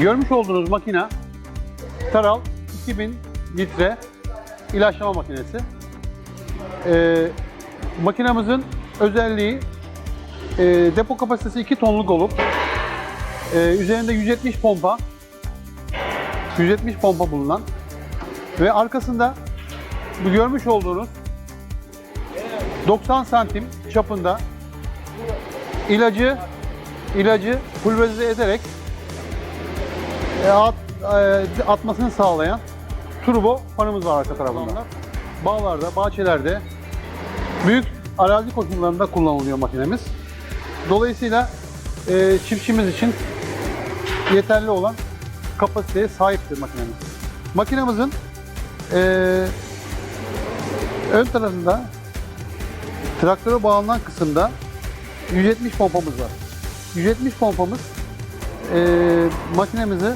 Görmüş olduğunuz makine Taral 2000 litre ilaçlama makinesi. Ee, makinamızın özelliği e, depo kapasitesi 2 tonluk olup e, üzerinde 170 pompa 170 pompa bulunan ve arkasında bu görmüş olduğunuz 90 santim çapında ilacı ilacı pulverize ederek at, e, atmasını sağlayan turbo fanımız var arka tarafında. Bağlarda, bahçelerde, büyük arazi koşullarında kullanılıyor makinemiz. Dolayısıyla e, çiftçimiz için yeterli olan kapasiteye sahiptir makinemiz. Makinemizin e, ön tarafında traktöre bağlanan kısımda 170 pompamız var. 170 pompamız e, makinemizi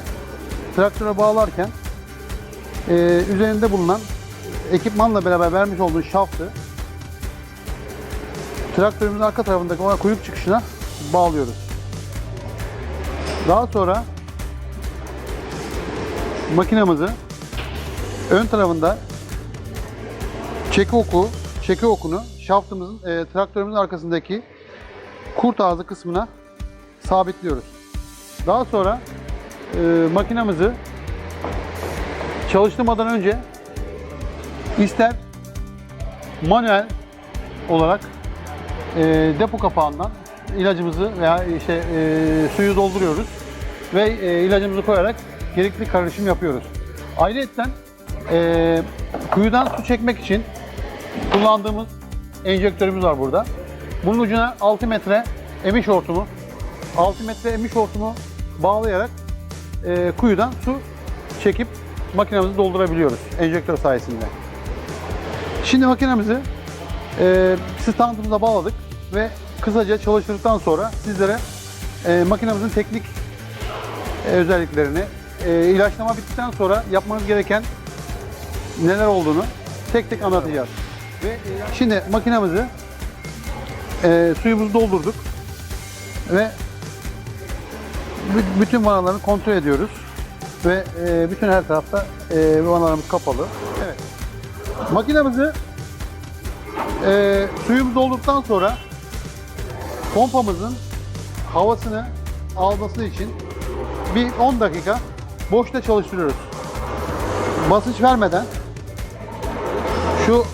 traktöre bağlarken e, üzerinde bulunan ekipmanla beraber vermiş olduğu şaftı traktörümüzün arka tarafındaki olan kuyruk çıkışına bağlıyoruz. Daha sonra makinamızı ön tarafında çeki oku, çeki okunu şaftımızın e, traktörümüzün arkasındaki kurt ağzı kısmına sabitliyoruz. Daha sonra e, makinamızı çalıştırmadan önce ister manuel olarak e, depo kapağından ilacımızı veya işte e, suyu dolduruyoruz ve e, ilacımızı koyarak gerekli karışım yapıyoruz. Ayrıca e, kuyudan su çekmek için kullandığımız enjektörümüz var burada. Bunun ucuna 6 metre emiş hortumu, 6 metre emiş hortumu bağlayarak e, kuyudan su çekip makinemizi doldurabiliyoruz enjektör sayesinde. Şimdi makinemizi e, standımıza bağladık ve kısaca çalıştırdıktan sonra sizlere e, makinemizin teknik e, özelliklerini, e, ilaçlama bittikten sonra yapmanız gereken neler olduğunu tek tek anlatacağız. Ve şimdi makinemizi e, suyumuzu doldurduk ve bütün vanalarını kontrol ediyoruz ve e, bütün her tarafta e, vanalarımız kapalı. Evet. Makinemizi e, suyumuzu doldurduktan sonra pompamızın havasını alması için bir 10 dakika boşta çalıştırıyoruz. Basınç vermeden şu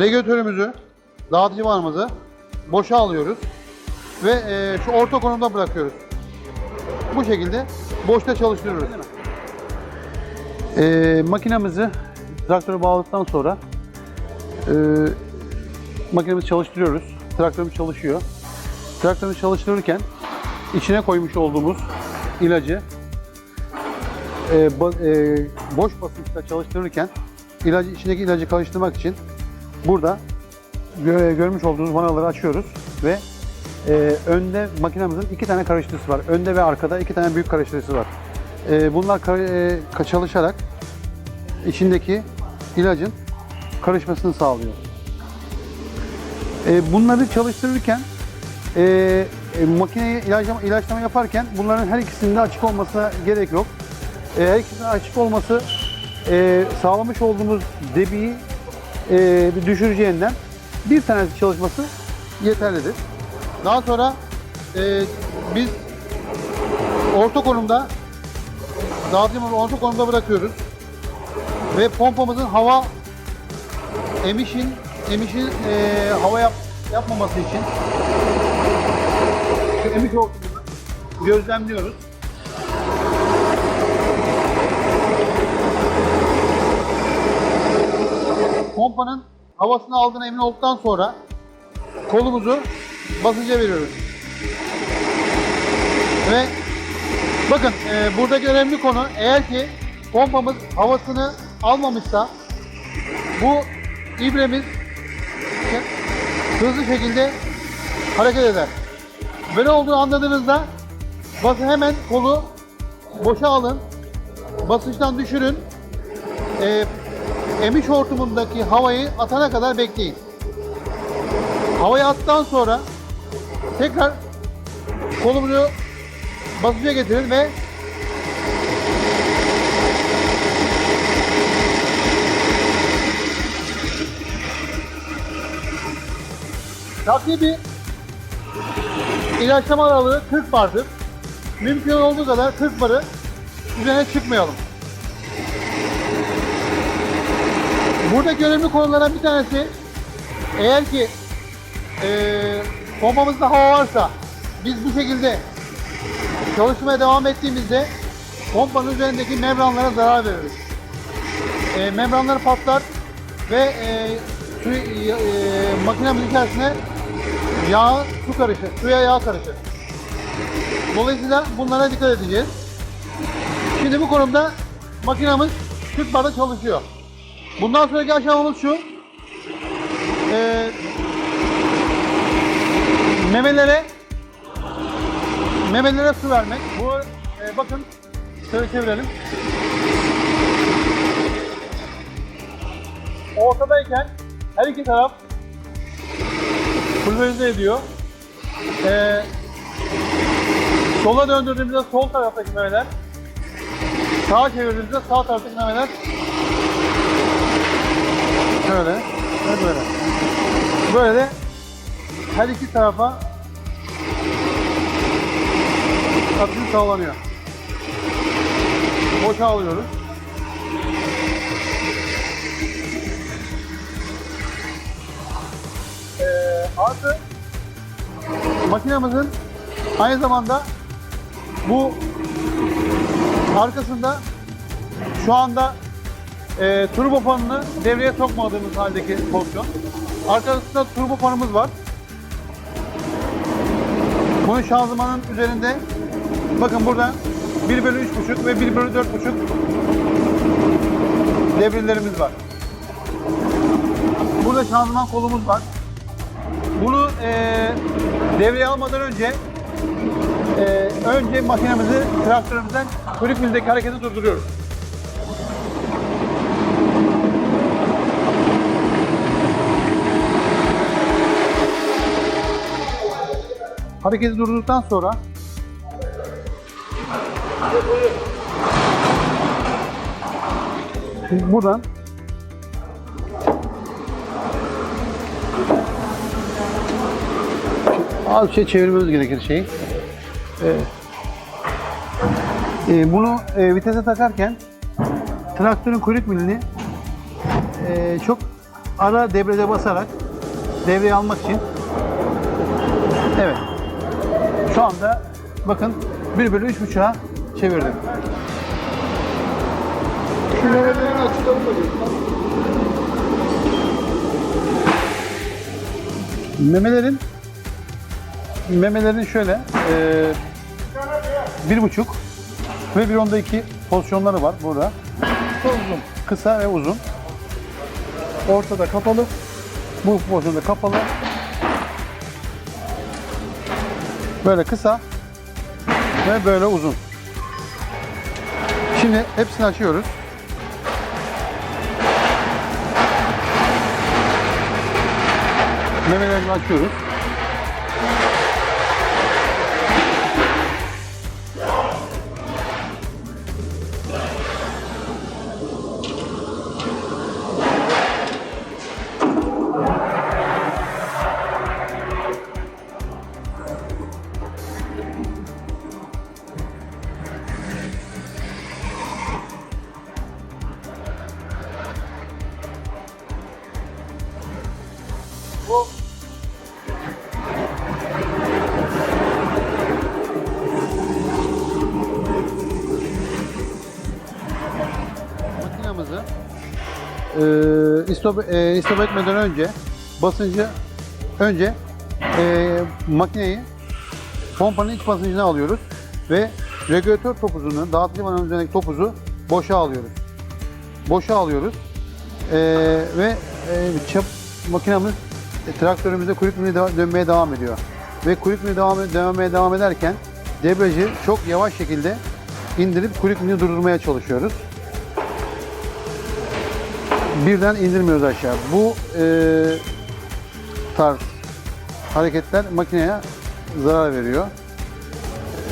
regülatörümüzü, dağıtıcı vanamızı boşa alıyoruz ve e, şu orta konumda bırakıyoruz. Bu şekilde boşta çalıştırıyoruz. E, makinemizi traktöre bağladıktan sonra e, makinemizi çalıştırıyoruz. Traktörümüz çalışıyor. Traktörümüz çalıştırırken içine koymuş olduğumuz ilacı e, ba- e, boş basınçta çalıştırırken ilacı içindeki ilacı karıştırmak için burada gö- görmüş olduğunuz vanaları açıyoruz ve e, önde makinemizin iki tane karıştırıcısı var. Önde ve arkada iki tane büyük karıştırıcısı var. E, bunlar e, çalışarak içindeki ilacın karışmasını sağlıyor. E, bunları çalıştırırken e, e, makineye ilaçlama, ilaçlama yaparken bunların her ikisinin de açık olmasına gerek yok. E, her ikisinin açık olması e, sağlamış olduğumuz debiyi e, düşüreceğinden bir tanesi çalışması yeterlidir. Daha sonra e, biz orta konumda dağıtımı orta konumda bırakıyoruz ve pompamızın hava emişin emişin e, hava yap, yapmaması için emiş hortumunu gözlemliyoruz. Pompanın havasını aldığına emin olduktan sonra kolumuzu basınca veriyoruz. Ve bakın e, buradaki önemli konu eğer ki pompamız havasını almamışsa bu ibremiz hızlı şekilde hareket eder. Böyle olduğunu anladığınızda basın hemen kolu boşa alın. Basınçtan düşürün. Ee, emiş hortumundaki havayı atana kadar bekleyin. Havayı attıktan sonra tekrar kolumuzu basınca getirin ve takribi ilaçlama aralığı 40 bardır. Mümkün olduğu kadar 40 barı üzerine çıkmayalım. Buradaki önemli konulardan bir tanesi eğer ki eee pompamızda hava varsa biz bu şekilde çalışmaya devam ettiğimizde pompanın üzerindeki membranlara zarar veririz. E, membranları patlar ve e, su, e, e, makinamızın içerisine yağ, su karışır, suya yağ karışır. Dolayısıyla bunlara dikkat edeceğiz. Şimdi bu konumda makinamız 40 barda çalışıyor. Bundan sonraki aşamamız şu. Ee, memelere memelere su vermek. Bu e, bakın şöyle çevirelim. Ortadayken her iki taraf pulverize ediyor. Ee, sola döndürdüğümüzde sol taraftaki memeler, sağa çevirdiğimizde sağ taraftaki memeler Şöyle ve böyle. Böyle her iki tarafa atış sağlanıyor. Boşa alıyoruz. Ee, artı makinemizin aynı zamanda bu arkasında şu anda e, turbo fanını devreye sokmadığımız haldeki pozisyon. Arkasında turbo fanımız var. Bunun şanzımanın üzerinde bakın burada 1 bölü 3.5 ve 1 bölü 4.5 devrelerimiz var. Burada şanzıman kolumuz var. Bunu e, devreye almadan önce e, önce makinemizi traktörümüzden kuyruk milindeki hareketi durduruyoruz. Hareketi durdurduktan sonra buradan az bir şey çevirmemiz gerekir şeyi. Ee, e, bunu e, vitese takarken traktörün kuyruk milini e, çok ara debrede basarak devreye almak için Evet. Şu anda bakın 1 bölü 3.5'a çevirdim. Memelerin memelerin şöyle e, bir buçuk ve bir onda iki pozisyonları var burada. Uzun, kısa ve uzun. Ortada kapalı. Bu pozisyonda kapalı. Böyle kısa ve böyle uzun. Şimdi hepsini açıyoruz. Memelerini açıyoruz. İstop, e, istop etmeden önce basıncı önce e, makineyi pompanın iç basıncına alıyoruz ve regülatör topuzunu, dağıtıcı vananın üzerindeki topuzu boşa alıyoruz. Boşa alıyoruz. E, ve e, çap, makinamız e, traktörümüzde kuyruk deva- dönmeye devam ediyor. Ve kuyruk devam, dönmeye devam ederken debriyajı çok yavaş şekilde indirip kuyruk durdurmaya çalışıyoruz. Birden indirmiyoruz aşağı. Bu e, tarz hareketler makineye zarar veriyor.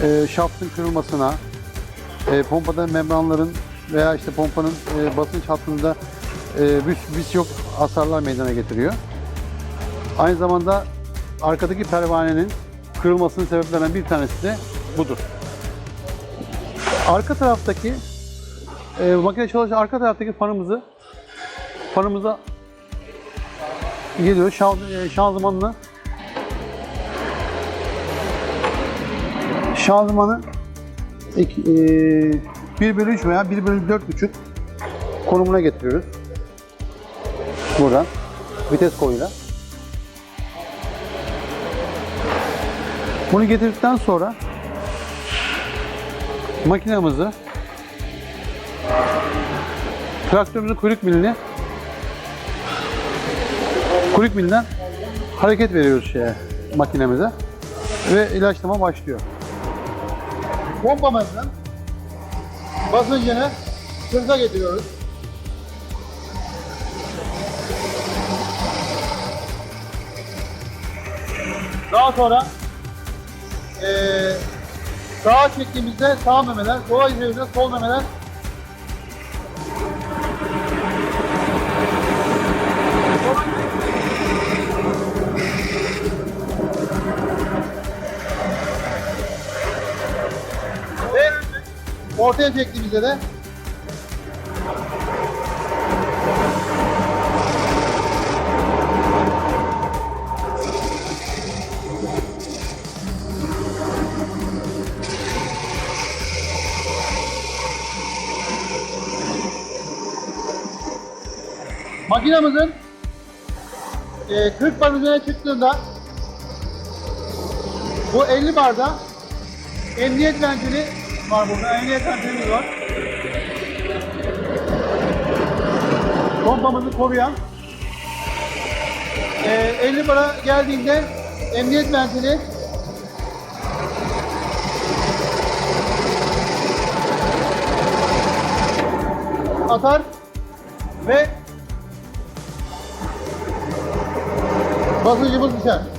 e, şaftın kırılmasına, e, pompada membranların veya işte pompanın e, basınç hattında e, bir, birçok hasarlar meydana getiriyor. Aynı zamanda arkadaki pervanenin kırılmasının sebeplerinden bir tanesi de budur. Arka taraftaki e, makine çalışan arka taraftaki fanımızı fanımıza geliyor şanz, e, şanzımanla şanzımanı iki- e, 1 bölü 3 veya 1 bölü 4,5 konumuna getiriyoruz. Buradan vites koluyla. Bunu getirdikten sonra makinamızı traktörümüzün kuyruk milini kuyruk milinden hareket veriyoruz şeye makinemize ve ilaçlama başlıyor. Pompamızın basıncını 40'a getiriyoruz. Daha sonra eee sağa çektiğimizde sağ memeler, sola çevirdiğimizde sol memeler ortaya çektiğimizde de. Makinamızın e, 40 bar üzerine çıktığında bu 50 barda emniyet ventili var burada. Emniyet ventilimiz var. Pompamızı koruyan e, 50 bara geldiğinde emniyet ventili atar ve basıncımız düşer.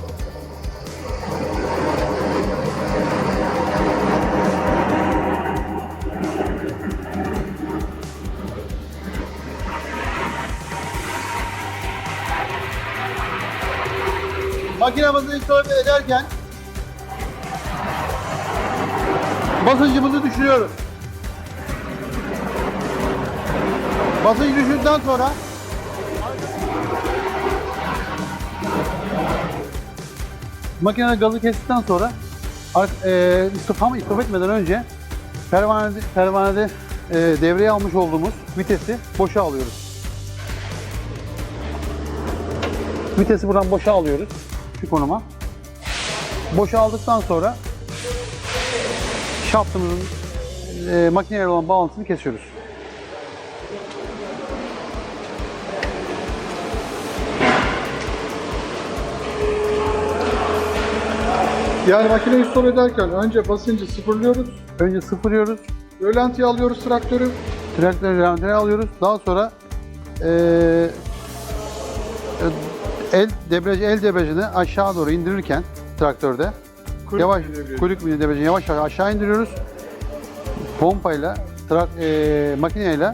Makinamızı installe ederken basıncımızı düşürüyoruz. Basınç düşürdükten sonra Makinede gazı kestikten sonra e, tam istop etmeden önce pervanede, pervanede e, devreye almış olduğumuz vitesi boşa alıyoruz. Vitesi buradan boşa alıyoruz şu konuma. Boşa aldıktan sonra şaftımızın e, makineyle olan bağlantısını kesiyoruz. Yani makineyi stop ederken önce basıncı sıfırlıyoruz. Önce sıfırlıyoruz, Rölantiye alıyoruz traktörü. traktörü rölantiye alıyoruz. Daha sonra e, el debriyaj el debriyajını aşağı doğru indirirken traktörde Kuyruk yavaş kuyruk debriyajını yavaş yavaş aşağı indiriyoruz. Pompayla trak, e, makineyle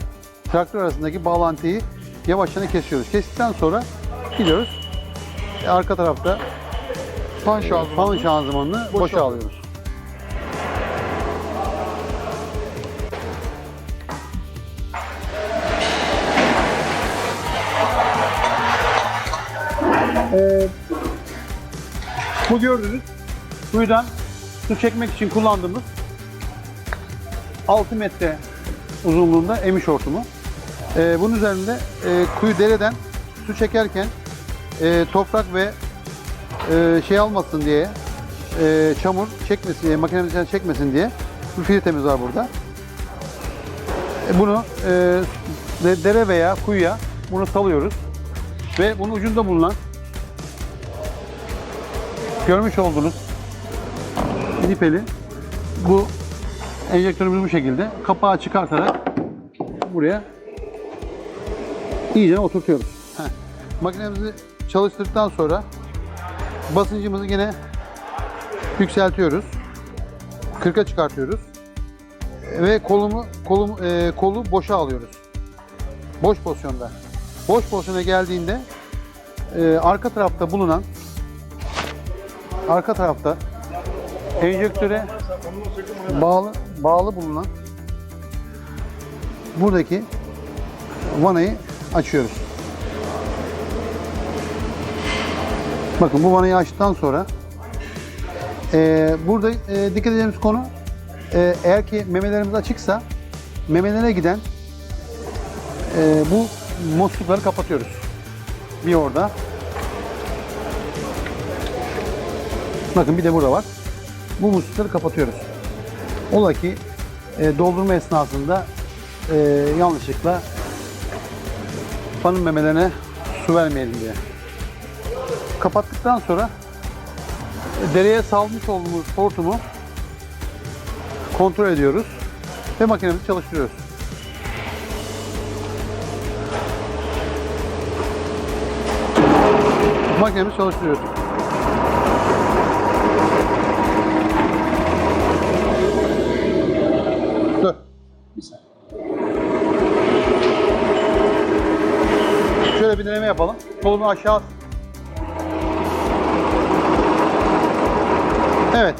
traktör arasındaki bağlantıyı yavaşça kesiyoruz. Kestikten sonra gidiyoruz. E, arka tarafta Fan şanzımanı. fan şanzımanını Boşa Ee, bu gördüğünüz kuyudan su çekmek için kullandığımız 6 metre uzunluğunda emiş hortumu. Ee, bunun üzerinde e, kuyu dereden su çekerken e, toprak ve e, şey almasın diye e, çamur çekmesin diye makinemizden çekmesin diye bir filtremiz var burada. E, bunu e, de- dere veya kuyuya bunu salıyoruz ve bunun ucunda bulunan görmüş olduğunuz nipeli bu enjektörümüz bu şekilde kapağı çıkartarak buraya iyice oturtuyoruz. Heh. Makinemizi çalıştırdıktan sonra basıncımızı yine yükseltiyoruz. 40'a çıkartıyoruz. Ve kolumu kolum e, kolu boşa alıyoruz. Boş pozisyonda. Boş pozisyona geldiğinde e, arka tarafta bulunan arka tarafta enjektöre bağlı bağlı bulunan buradaki vanayı açıyoruz. Bakın bu vanayı açtıktan sonra e, burada e, dikkat edeceğimiz konu e, eğer ki memelerimiz açıksa memelere giden e, bu muslukları kapatıyoruz. Bir orada. Bakın bir de burada var. Bu muslukları kapatıyoruz. Ola ki e, doldurma esnasında e, yanlışlıkla fanın memelerine su vermeyelim diye. Kapattıktan sonra e, dereye salmış olduğumuz hortumu kontrol ediyoruz ve makinemizi çalıştırıyoruz. Makinemizi çalıştırıyoruz. Kolunu aşağı. Evet.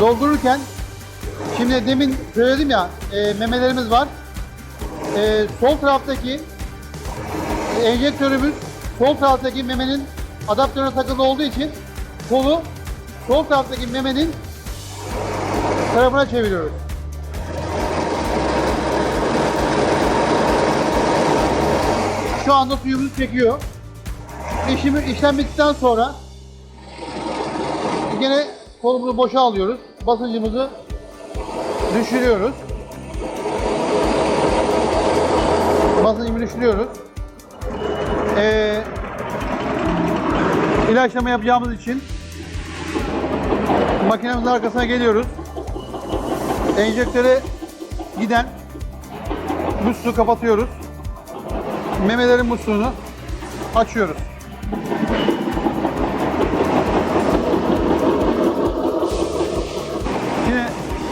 Doldururken şimdi demin söyledim ya eee, memelerimiz var. Eee, sol taraftaki enjektörümüz sol taraftaki memenin adaptörüne takılı olduğu için kolu sol taraftaki memenin tarafına çeviriyoruz. Şu anda suyumuzu çekiyor. İşimi, işlem bittikten sonra yine kolumuzu boşa alıyoruz. Basıncımızı düşürüyoruz. Basıncımızı düşürüyoruz. Ee, ilaçlama yapacağımız için makinemizin arkasına geliyoruz. Enjektöre giden musluğu kapatıyoruz. Memelerin musluğunu açıyoruz.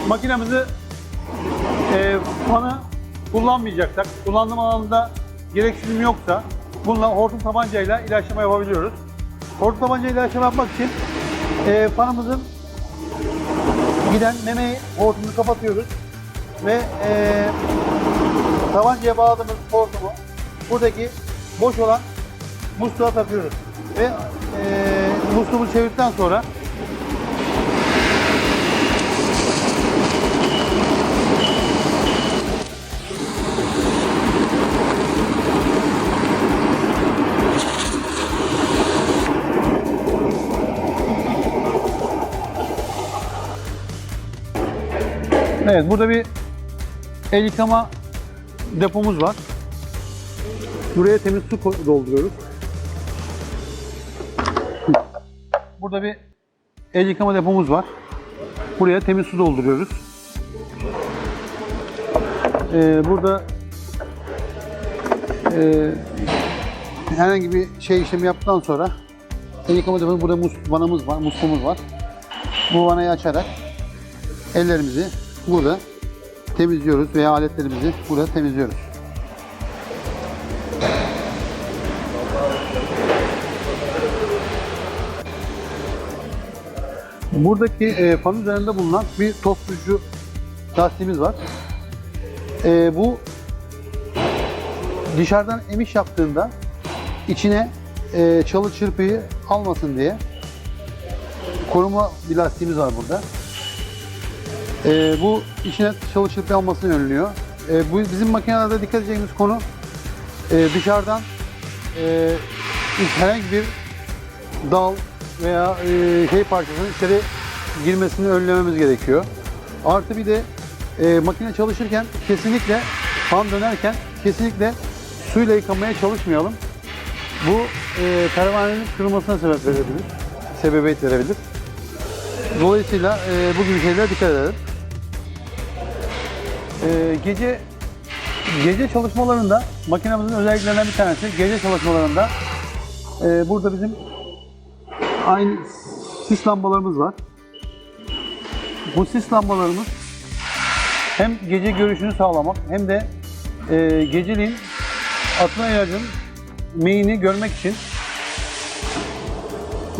Makinemizi e, fanı kullanmayacaksak, kullandığım alanda gereksinim yoksa bununla hortum tabancayla ilaçlama yapabiliyoruz. Hortum tabancayla ilaçlama yapmak için e, fanımızın giden meme hortumunu kapatıyoruz ve e, tabancaya bağladığımız hortumu buradaki boş olan musluğa takıyoruz ve e, musluğumuzu çevirdikten sonra Evet burada bir el yıkama depomuz var. Buraya temiz su dolduruyoruz. Burada bir el yıkama depomuz var. Buraya temiz su dolduruyoruz. Ee, burada e, herhangi bir şey işlemi yaptıktan sonra el yıkama depomuz burada mus, vanamız var, musluğumuz var. Bu vanayı açarak ellerimizi burada temizliyoruz veya aletlerimizi burada temizliyoruz. Buradaki e, fan üzerinde bulunan bir toz tutucu lastiğimiz var. E, bu dışarıdan emiş yaptığında içine e, çalı çırpıyı almasın diye koruma bir lastiğimiz var burada. E, bu içine çalı çırpı almasını önlüyor. E, bu bizim makinelerde dikkat edeceğimiz konu e, dışarıdan e, herhangi bir dal veya e, şey parçasının içeri girmesini önlememiz gerekiyor. Artı bir de e, makine çalışırken kesinlikle fan dönerken kesinlikle suyla yıkamaya çalışmayalım. Bu e, pervanenin kırılmasına sebep verebilir, sebebiyet verebilir. Dolayısıyla e, bu gibi şeylere dikkat edelim. E, gece gece çalışmalarında makinemizin özelliklerinden bir tanesi gece çalışmalarında e, burada bizim aynı sis lambalarımız var. Bu sis lambalarımız hem gece görüşünü sağlamak hem de e, geceliğin atılan ilacın meyini görmek için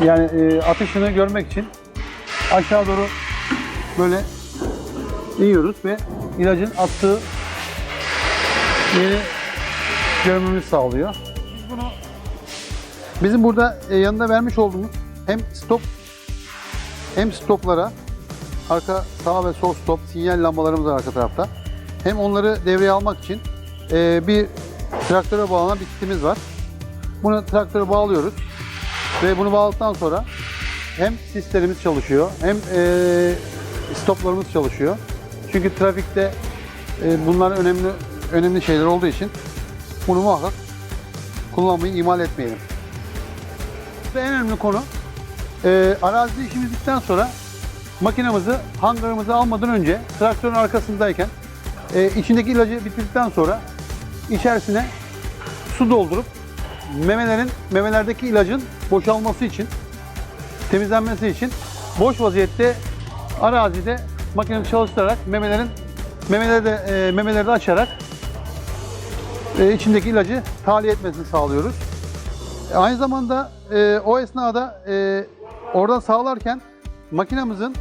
yani e, atışını görmek için aşağı doğru böyle iniyoruz ve ilacın attığı yeri görmemizi sağlıyor. Biz bunu bizim burada e, yanında vermiş olduğumuz hem stop hem stoplara arka sağ ve sol stop sinyal lambalarımız var arka tarafta. Hem onları devreye almak için e, bir traktöre bağlanan bir kitimiz var. Bunu traktöre bağlıyoruz ve bunu bağladıktan sonra hem sislerimiz çalışıyor hem e, stoplarımız çalışıyor. Çünkü trafikte e, bunlar önemli önemli şeyler olduğu için bunu muhakkak kullanmayı ihmal etmeyelim. Ve en önemli konu e, arazide işimiz bittikten sonra makinamızı hangarımıza almadan önce traktörün arkasındayken e, içindeki ilacı bitirdikten sonra içerisine su doldurup memelerin memelerdeki ilacın boşalması için temizlenmesi için boş vaziyette arazide makinemizi çalıştırarak memelerin memeleri de e, memeleri de açarak e, içindeki ilacı tahliye etmesini sağlıyoruz. E, Aynı zamanda e, o esnada e, oradan sağlarken makinamızın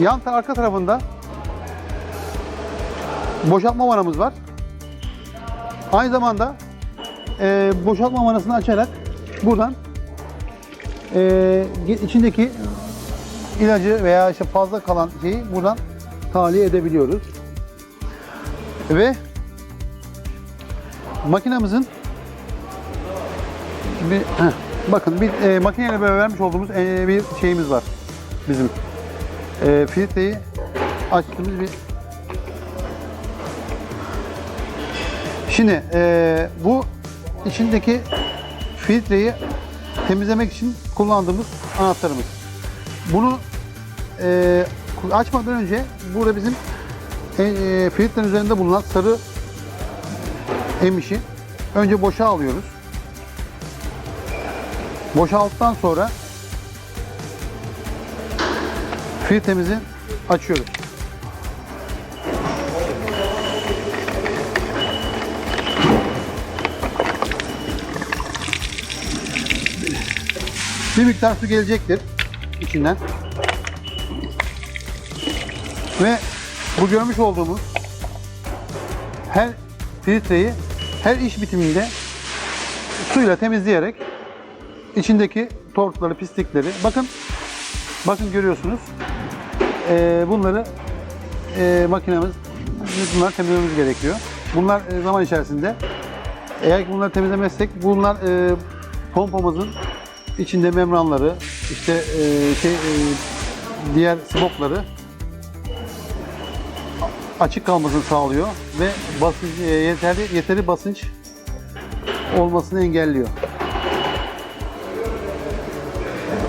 yan arka tarafında boşaltma vanamız var. Aynı zamanda e, boşaltma vanasını açarak buradan e, içindeki ilacı veya işte fazla kalan şeyi buradan tahliye edebiliyoruz. Ve makinamızın bir heh, bakın bir e, makineyle beraber vermiş olduğumuz e, bir şeyimiz var bizim. E, filtreyi açtığımız bir Şimdi e, bu içindeki filtreyi temizlemek için kullandığımız anahtarımız. Bunu e, açmadan önce burada bizim e, e, filtrenin üzerinde bulunan sarı emişi önce boşa alıyoruz. Boşalttıktan sonra filtremizi açıyoruz. Bir miktar su gelecektir içinden. Ve bu görmüş olduğumuz her filtreyi her iş bitiminde suyla temizleyerek içindeki tortları, pislikleri bakın bakın görüyorsunuz Ee, bunları e, makinemiz bunlar temizlememiz gerekiyor. Bunlar e, zaman içerisinde eğer ki bunları temizlemezsek bunlar e, pompamızın içinde membranları işte e, şey e, diğer sibopları açık kalmasını sağlıyor ve basınç e, yeterli yeteri basınç olmasını engelliyor.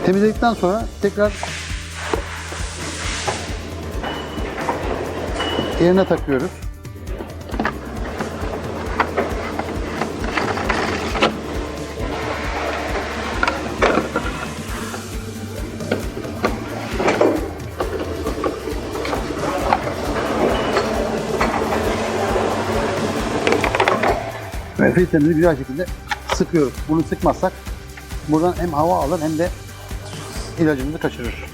Temizledikten sonra tekrar yerine takıyoruz. Filtremizi güzel şekilde sıkıyoruz. Bunu sıkmazsak buradan hem hava alır hem de ilacımızı kaçırır.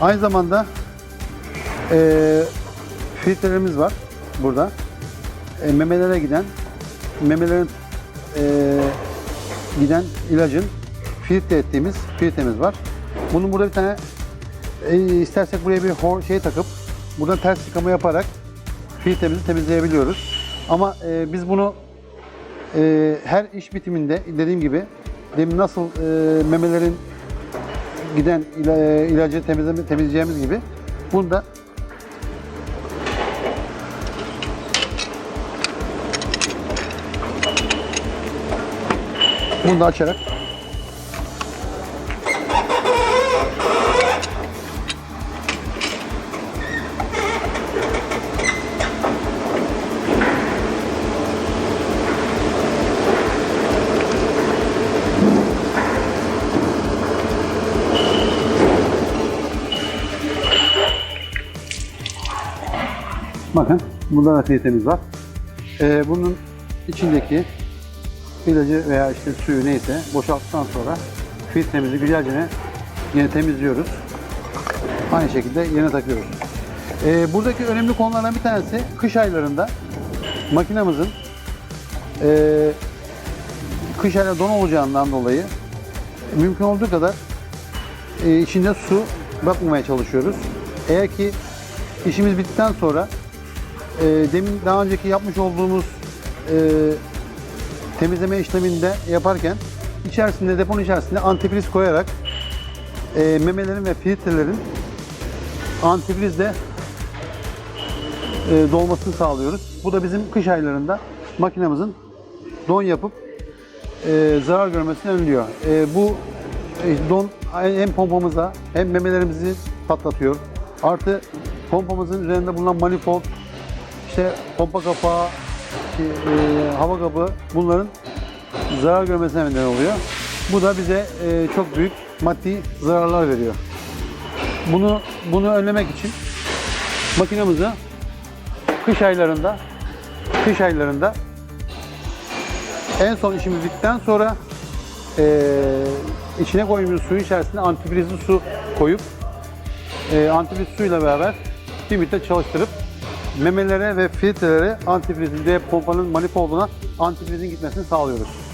Aynı zamanda eee filtrelerimiz var burada. E, memelere giden memelerin e, giden ilacın filtre ettiğimiz filtremiz var. Bunun burada bir tane e, istersek buraya bir hor şey takıp buradan ters yıkama yaparak filtremizi temizleyebiliyoruz. Ama e, biz bunu e, her iş bitiminde dediğim gibi demin nasıl e, memelerin giden ila- ilacı temizleme, temizleyeceğimiz gibi bunu da bunu da açarak Da filtremiz var. Ee, bunun içindeki ilacı veya işte suyu neyse boşalttıktan sonra filtremizi güzelce yine temizliyoruz. Aynı şekilde yerine takıyoruz. Ee, buradaki önemli konulardan bir tanesi kış aylarında makinamızın ee, kış aylarında don olacağından dolayı mümkün olduğu kadar e, içinde su bakmamaya çalışıyoruz. Eğer ki işimiz bittikten sonra e, demin daha önceki yapmış olduğumuz e, temizleme işleminde yaparken içerisinde deponun içerisinde antifriz koyarak e, memelerin ve filtrelerin antifrizle e, dolmasını sağlıyoruz. Bu da bizim kış aylarında makinamızın don yapıp e, zarar görmesini önlüyor. E, bu e, don hem pompamıza hem memelerimizi patlatıyor. Artı pompamızın üzerinde bulunan manifold, işte pompa kapağı, işte, e, hava kabı bunların zarar görmesine neden oluyor. Bu da bize e, çok büyük maddi zararlar veriyor. Bunu bunu önlemek için makinamızı kış aylarında kış aylarında en son işimiz bittikten sonra eee içine koyduğumuz suyun içerisine antifrizli su koyup eee antifriz suyla beraber bir müddet çalıştırıp memelere ve filtrelere antifrizin de pompanın manifolduna antifrizin gitmesini sağlıyoruz.